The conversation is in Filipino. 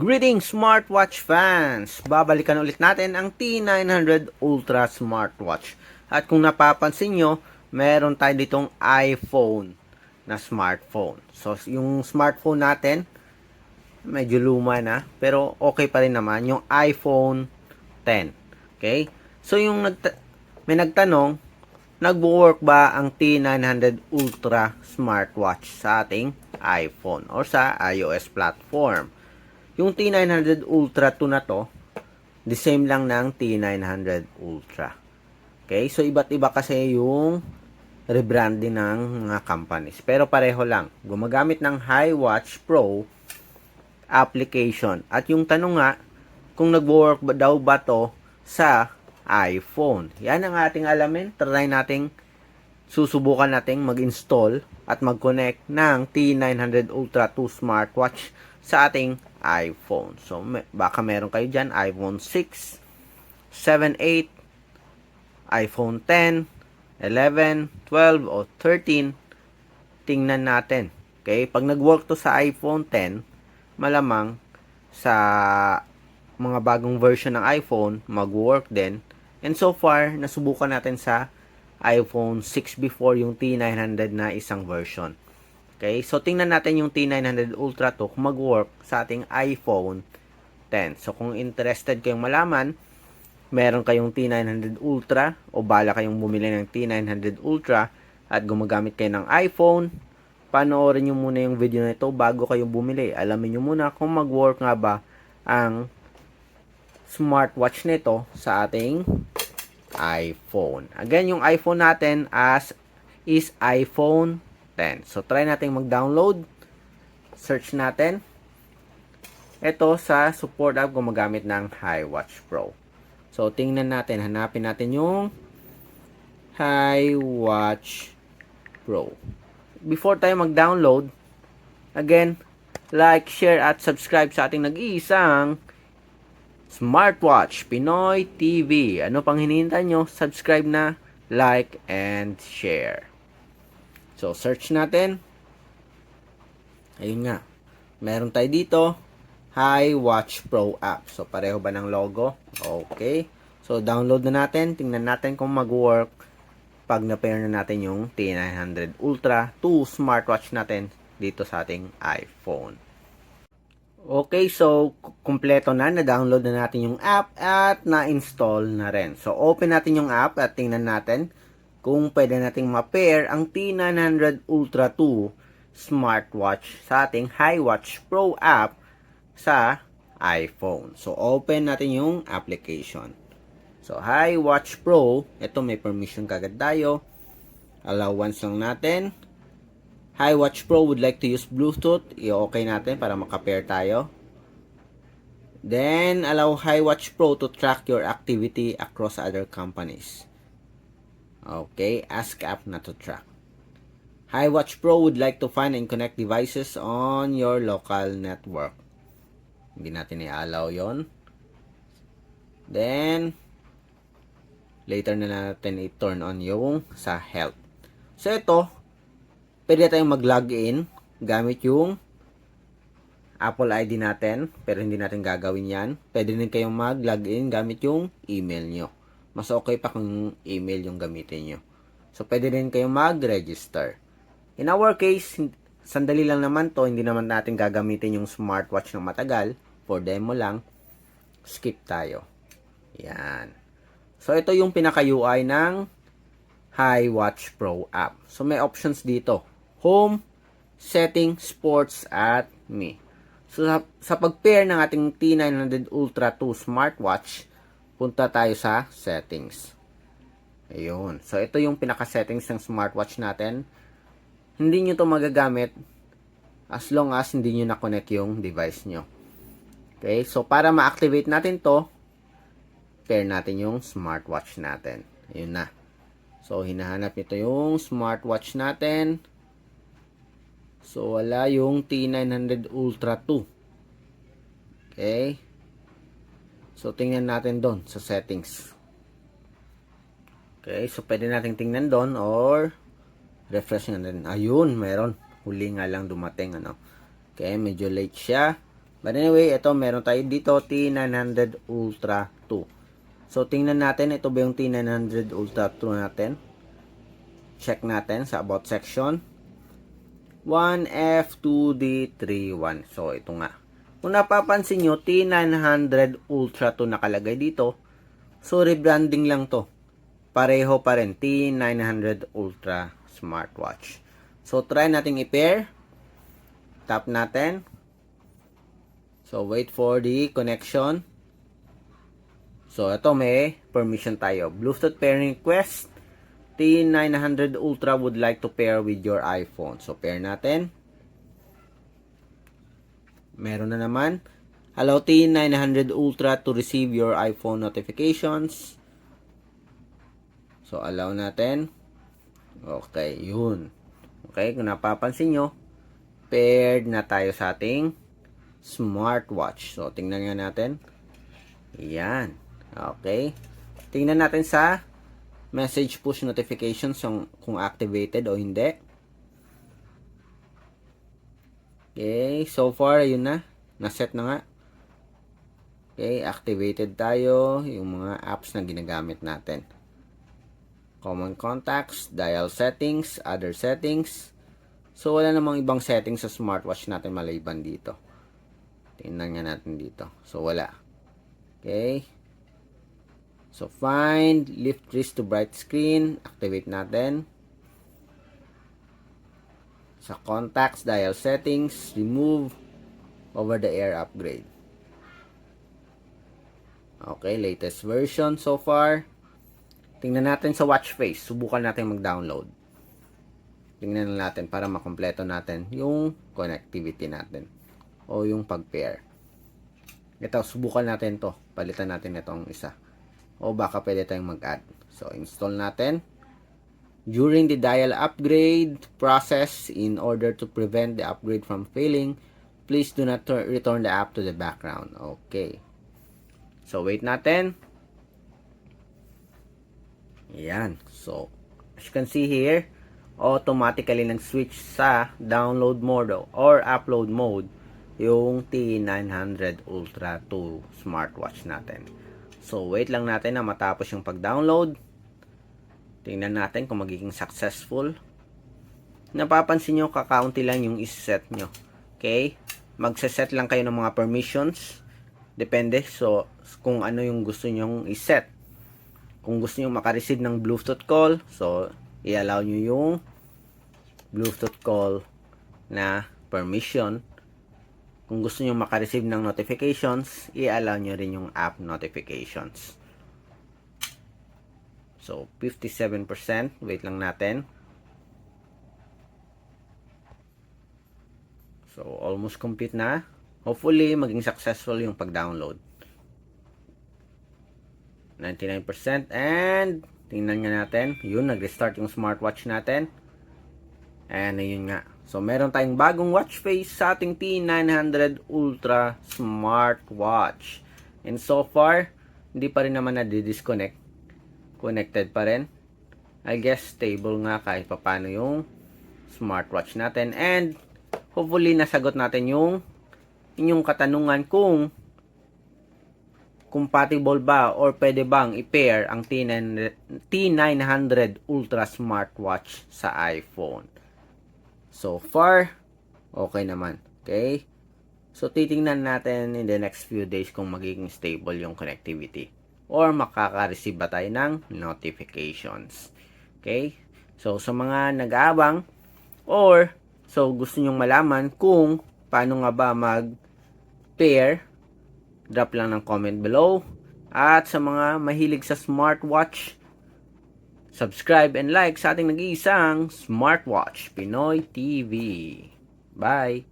Greetings smartwatch fans! Babalikan ulit natin ang T900 Ultra smartwatch. At kung napapansin nyo, meron tayo ditong iPhone na smartphone. So, yung smartphone natin, medyo luma na, pero okay pa rin naman, yung iPhone 10. Okay? So, yung nagta- may nagtanong, nagwo-work ba ang T900 Ultra smartwatch sa ating iPhone or sa iOS platform? Yung T900 Ultra 2 na to, the same lang ng T900 Ultra. Okay? So, iba't iba kasi yung rebranding ng mga companies. Pero pareho lang. Gumagamit ng HiWatch Pro application. At yung tanong nga, kung nag-work ba daw ba to sa iPhone. Yan ang ating alamin. Try nating susubukan nating mag-install at mag-connect ng T900 Ultra 2 smartwatch sa ating iPhone. So, may, baka meron kayo dyan, iPhone 6, 7, 8, iPhone 10, 11, 12, o 13. Tingnan natin. Okay? Pag nag-work to sa iPhone 10, malamang sa mga bagong version ng iPhone, mag-work din. And so far, nasubukan natin sa iPhone 6 before yung T900 na isang version. Okay, so tingnan natin yung T900 Ultra to kung mag-work sa ating iPhone 10. So kung interested kayong malaman, meron kayong T900 Ultra o bala kayong bumili ng T900 Ultra at gumagamit kayo ng iPhone, panoorin nyo muna yung video na ito bago kayo bumili. Alamin nyo muna kung mag-work nga ba ang smartwatch nito sa ating iPhone. Again, yung iPhone natin as is iPhone 10. So, try natin mag-download. Search natin. Ito sa support app gumagamit ng HiWatch Pro. So, tingnan natin. Hanapin natin yung HiWatch Pro. Before tayo mag-download, again, like, share, at subscribe sa ating nag-iisang Smartwatch Pinoy TV. Ano pang hinihintay nyo? Subscribe na, like, and share. So, search natin. Ayun nga. Meron tayo dito. Hi Watch Pro app. So, pareho ba ng logo? Okay. So, download na natin. Tingnan natin kung mag-work pag na-pair na natin yung T900 Ultra 2 smartwatch natin dito sa ating iPhone. Okay, so kumpleto na, na-download na natin yung app at na-install na rin. So open natin yung app at tingnan natin kung pwede nating ma-pair ang T900 Ultra 2 smartwatch sa ating HiWatch Pro app sa iPhone. So open natin yung application. So HiWatch Pro, ito may permission kagad tayo. Allowance lang natin. HiWatch Pro would like to use Bluetooth. I-okay natin para makapair tayo. Then, allow HiWatch Pro to track your activity across other companies. Okay, ask app not to track. HiWatch Pro would like to find and connect devices on your local network. Hindi natin i-allow yon. Then, later na natin i-turn on yung sa health. So, ito, pwede tayong mag-login gamit yung Apple ID natin, pero hindi natin gagawin yan. Pwede din kayong mag-login gamit yung email nyo. Mas okay pa kung email yung gamitin nyo. So, pwede din kayong mag-register. In our case, sandali lang naman to, hindi naman natin gagamitin yung smartwatch ng matagal. For demo lang, skip tayo. Yan. So, ito yung pinaka-UI ng HiWatch Pro app. So, may options dito. Home, Setting, Sports, at Me. So, sa, sa pag-pair ng ating T900 Ultra 2 smartwatch, punta tayo sa Settings. Ayun. So, ito yung pinaka-settings ng smartwatch natin. Hindi nyo to magagamit as long as hindi nyo na-connect yung device nyo. Okay? So, para ma-activate natin to, pair natin yung smartwatch natin. Ayun na. So, hinahanap nito yung smartwatch natin. So, wala yung T900 Ultra 2. Okay. So, tingnan natin doon sa settings. Okay. So, pwede natin tingnan doon or refresh natin. Ayun, meron. Huli nga lang dumating. Ano. Okay. Medyo late siya. But anyway, ito meron tayo dito T900 Ultra 2. So tingnan natin ito ba yung T900 Ultra 2 natin. Check natin sa about section. 1F2D31. So ito nga. Kung napapansin nyo, T900 Ultra 2 nakalagay dito. So rebranding lang to. Pareho pa rin. T900 Ultra Smartwatch. So try nating i-pair. Tap natin. So, wait for the connection. So, ito may permission tayo. Bluetooth pairing request. T900 Ultra would like to pair with your iPhone. So, pair natin. Meron na naman. Allow T900 Ultra to receive your iPhone notifications. So, allow natin. Okay, yun. Okay, kung napapansin nyo, paired na tayo sa ating smartwatch. So, tingnan nga natin. Yan. Okay. Tingnan natin sa message push notifications yung kung activated o hindi. Okay. So far, ayun na. Naset na nga. Okay. Activated tayo. Yung mga apps na ginagamit natin. Common contacts, dial settings, other settings. So, wala namang ibang settings sa smartwatch natin maliban dito. Tingnan nga natin dito. So, wala. Okay. So, find, lift wrist to bright screen. Activate natin. Sa contacts, dial settings, remove, over the air upgrade. Okay, latest version so far. Tingnan natin sa watch face. Subukan natin mag-download. Tingnan natin para makompleto natin yung connectivity natin o yung pag-pair. Ito, subukan natin to. Palitan natin itong isa. O baka pwede tayong mag-add. So, install natin. During the dial upgrade process, in order to prevent the upgrade from failing, please do not tur- return the app to the background. Okay. So, wait natin. Yan. So, as you can see here, automatically nag-switch sa download mode or upload mode yung T900 Ultra 2 smartwatch natin. So, wait lang natin na matapos yung pag-download. Tingnan natin kung magiging successful. Napapansin nyo, kakaunti lang yung iset nyo. Okay? Magsaset lang kayo ng mga permissions. Depende. So, kung ano yung gusto nyong iset. Kung gusto nyo makareceive ng Bluetooth call, so, i-allow nyo yung Bluetooth call na permission kung gusto nyo makareceive ng notifications, i-allow nyo rin yung app notifications. So, 57%. Wait lang natin. So, almost complete na. Hopefully, maging successful yung pag-download. 99%. And, tingnan nga natin. Yun, nag-restart yung smartwatch natin. And, ayun nga. So, meron tayong bagong watch face sa ating T900 Ultra Smartwatch. And so far, hindi pa rin naman na-disconnect. Connected pa rin. I guess stable nga kahit papano yung smartwatch natin. And hopefully nasagot natin yung inyong katanungan kung compatible ba or pwede bang i-pair ang T900 Ultra Smartwatch sa iPhone. So far, okay naman. Okay? So, titingnan natin in the next few days kung magiging stable yung connectivity. Or makaka-receive ba tayo ng notifications. Okay? So, sa mga nag-aabang or so gusto nyong malaman kung paano nga ba mag-pair, drop lang ng comment below. At sa mga mahilig sa smartwatch, subscribe and like sa ating nag-iisang Smartwatch Pinoy TV. Bye!